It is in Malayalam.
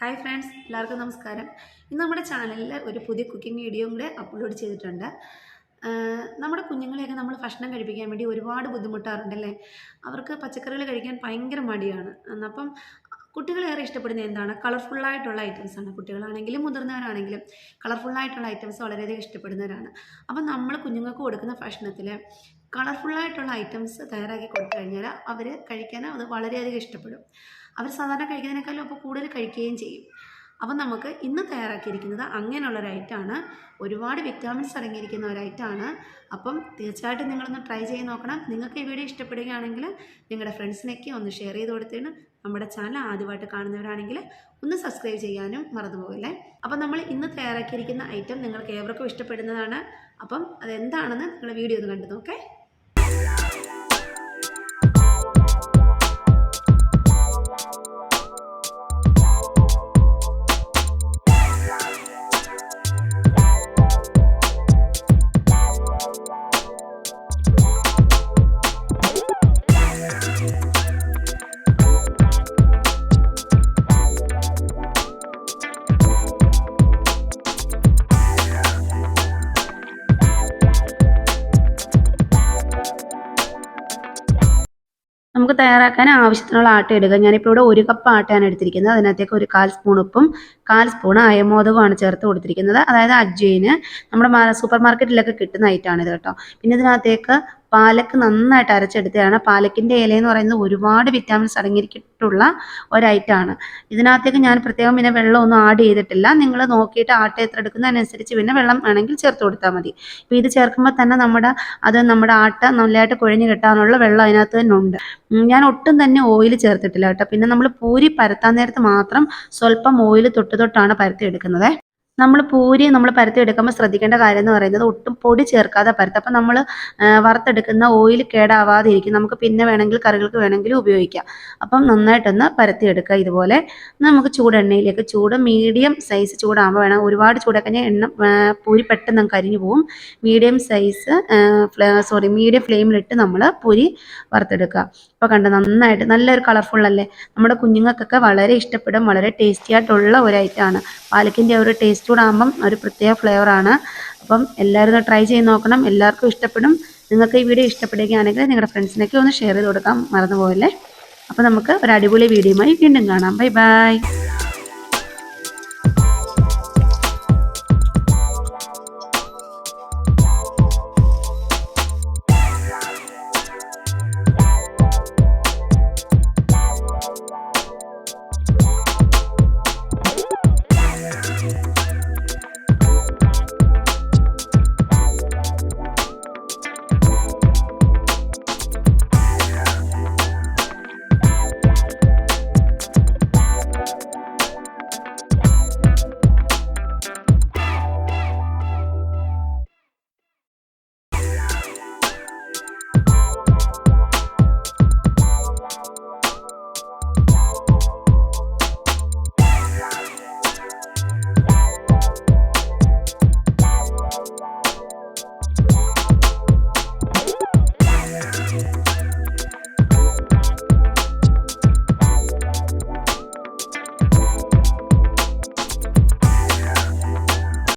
ഹായ് ഫ്രണ്ട്സ് എല്ലാവർക്കും നമസ്കാരം. ഇന്ന് നമ്മുടെ ചാനലിൽ ഒരു പുതിയ കുക്കിംഗ് വീഡിയോ കൂടെ അപ്ലോഡ് ചെയ്തിട്ടുണ്ട്. നമ്മുടെ കുഞ്ഞുങ്ങളെയൊക്കെ നമ്മൾ ഭക്ഷണം കഴിപ്പിക്കാൻ വേണ്ടി ഒരുപാട് ബുദ്ധിമുട്ടാറുണ്ടല്ലേ? അവർക്ക് പച്ചക്കറികൾ കഴിക്കാൻ ഭയങ്കര മടിയാണ്. അപ്പം കുട്ടികളേറെ ഇഷ്ടപ്പെടുന്ന എന്താണ്? കളർഫുള്ളായിട്ടുള്ള ആണ്. കുട്ടികളാണെങ്കിലും മുതിർന്നവരാണെങ്കിലും കളർഫുള്ളായിട്ടുള്ള ഐറ്റംസ് വളരെയധികം ഇഷ്ടപ്പെടുന്നവരാണ്. അപ്പം നമ്മൾ കുഞ്ഞുങ്ങൾക്ക് കൊടുക്കുന്ന ഭക്ഷണത്തിൽ കളർഫുള്ളായിട്ടുള്ള ഐറ്റംസ് തയ്യാറാക്കി കൊടുത്തു കഴിഞ്ഞാൽ അവർ കഴിക്കാൻ അത് വളരെയധികം ഇഷ്ടപ്പെടും. അവർ സാധാരണ കഴിക്കുന്നതിനേക്കാളും അപ്പോൾ കൂടുതൽ കഴിക്കുകയും ചെയ്യും. അപ്പം നമുക്ക് ഇന്ന് തയ്യാറാക്കിയിരിക്കുന്നത് അങ്ങനെയുള്ള ഒരു ഐറ്റമാണ് ഒരുപാട് വിറ്റാമിൻസ് അടങ്ങിയിരിക്കുന്ന ഒരു ഐറ്റമാണ് അപ്പം തീർച്ചയായിട്ടും നിങ്ങളൊന്ന് ട്രൈ ചെയ്ത് നോക്കണം. നിങ്ങൾക്ക് ഈ വീഡിയോ ഇഷ്ടപ്പെടുകയാണെങ്കിൽ നിങ്ങളുടെ ഫ്രണ്ട്സിനൊക്കെ ഒന്ന് ഷെയർ ചെയ്ത് കൊടുത്തിട്ട് നമ്മുടെ ചാനൽ ആദ്യമായിട്ട് കാണുന്നവരാണെങ്കിൽ ഒന്ന് സബ്സ്ക്രൈബ് ചെയ്യാനും മറന്നു പോകല്ലേ അപ്പം നമ്മൾ ഇന്ന് തയ്യാറാക്കിയിരിക്കുന്ന ഐറ്റം നിങ്ങൾക്ക് ഏവർക്കും ഇഷ്ടപ്പെടുന്നതാണ്. അപ്പം അതെന്താണെന്ന് നിങ്ങൾ വീഡിയോ ഒന്ന് കണ്ടു നോക്കേ. നമുക്ക് തയ്യാറാക്കാൻ ആവശ്യത്തിനുള്ള ആട്ട ഇടുക. ഞാനിപ്പോൾ ഇവിടെ ഒരു കപ്പ് ആട്ടയാണ് എടുത്തിരിക്കുന്നത്. അതിനകത്തേക്ക് ഒരു കാൽ സ്പൂൺ ഉപ്പും കാൽ സ്പൂൺ അയമോദകമാണ് ചേർത്ത് കൊടുത്തിരിക്കുന്നത്. അതായത് അജ്വയിന് നമ്മുടെ സൂപ്പർ മാർക്കറ്റിലൊക്കെ കിട്ടുന്ന ഐറ്റമാണ് ഇത് കേട്ടോ. പിന്നെ ഇതിനകത്തേക്ക് പാലക്ക് നന്നായിട്ട് അരച്ചെടുത്തതാണ്. പാലക്കിന്റെ ഇല എന്ന് പറയുന്നത് ഒരുപാട് വിറ്റാമിൻസ് അടങ്ങിയിട്ടുള്ള ഒരൈറ്റാണ് ഇതിനകത്തേക്ക് ഞാൻ പ്രത്യേകം പിന്നെ വെള്ളമൊന്നും ആഡ് ചെയ്തിട്ടില്ല. നിങ്ങൾ നോക്കിയിട്ട് ആട്ട എത്ര എടുക്കുന്നതിനനുസരിച്ച് പിന്നെ വെള്ളം വേണമെങ്കിൽ ചേർത്ത് കൊടുത്താൽ മതി. അപ്പോൾ ഇത് ചേർക്കുമ്പോൾ തന്നെ നമ്മുടെ അത് നമ്മുടെ ആട്ട നല്ലതായിട്ട് കുഴഞ്ഞ് കിട്ടാനുള്ള വെള്ളം അതിനകത്ത് തന്നെ ഉണ്ട്. ഞാൻ ഒട്ടും തന്നെ ഓയിൽ ചേർത്തിട്ടില്ല കേട്ടോ. പിന്നെ നമ്മൾ പൂരി പരത്താൻ നേരത്ത് മാത്രം സ്വല്പം ഓയിൽ തൊട്ട് തൊട്ടാണ് പരത്തി എടുക്കുന്നത് നമ്മൾ പൂരി നമ്മൾ പരത്തി എടുക്കുമ്പോൾ ശ്രദ്ധിക്കേണ്ട കാര്യം എന്ന് പറയുന്നത് ഒട്ടും പൊടി ചേർക്കാതെ പരത്തുക അപ്പം നമ്മൾ വറുത്തെടുക്കുന്ന ഓയിൽ കേടാവാതെ ഇരിക്കും നമുക്ക് പിന്നെ വേണമെങ്കിൽ കറികൾക്ക് വേണമെങ്കിൽ ഉപയോഗിക്കാം. അപ്പം നന്നായിട്ടൊന്ന് പരത്തി എടുക്കുക ഇതുപോലെ. നമുക്ക് ചൂടെണ്ണയിലേക്ക് ചൂട് മീഡിയം സൈസ് ചൂടാകുമ്പോൾ വേണം. ഒരുപാട് ചൂടൊക്കെ കഴിഞ്ഞാൽ എണ്ണ പൂരി പെട്ടെന്ന് നമുക്ക് കരിഞ്ഞു പോകും മീഡിയം സൈസ് സോറി മീഡിയം ഫ്ലെയിമിലിട്ട് നമ്മൾ പൂരി വറുത്തെടുക്കുക. അപ്പോൾ കണ്ട് നന്നായിട്ട് നല്ലൊരു കളർഫുൾ അല്ലേ? നമ്മുടെ കുഞ്ഞുങ്ങൾക്കൊക്കെ വളരെ ഇഷ്ടപ്പെടും വളരെ ടേസ്റ്റി ആയിട്ടുള്ള ഒരു ഐറ്റമാണ് പാലക്കിന്റെ ഒരു ടേസ്റ്റ് കൂടെ ആകുമ്പം ഒരു പ്രത്യേക ഫ്ലേവർ ആണ്. അപ്പം എല്ലാവരും ട്രൈ ചെയ്ത് നോക്കണം. എല്ലാവർക്കും ഇഷ്ടപ്പെടും. നിങ്ങൾക്ക് ഈ വീഡിയോ ഇഷ്ടപ്പെടുകയാണെങ്കിൽ നിങ്ങളുടെ ഫ്രണ്ട്സിനൊക്കെ ഒന്ന് ഷെയർ ചെയ്ത് കൊടുക്കാൻ മറന്നു പോകല്ലേ അപ്പോൾ നമുക്ക് ഒരു അടിപൊളി വീഡിയോയുമായി വീണ്ടും കാണാം. Bye bye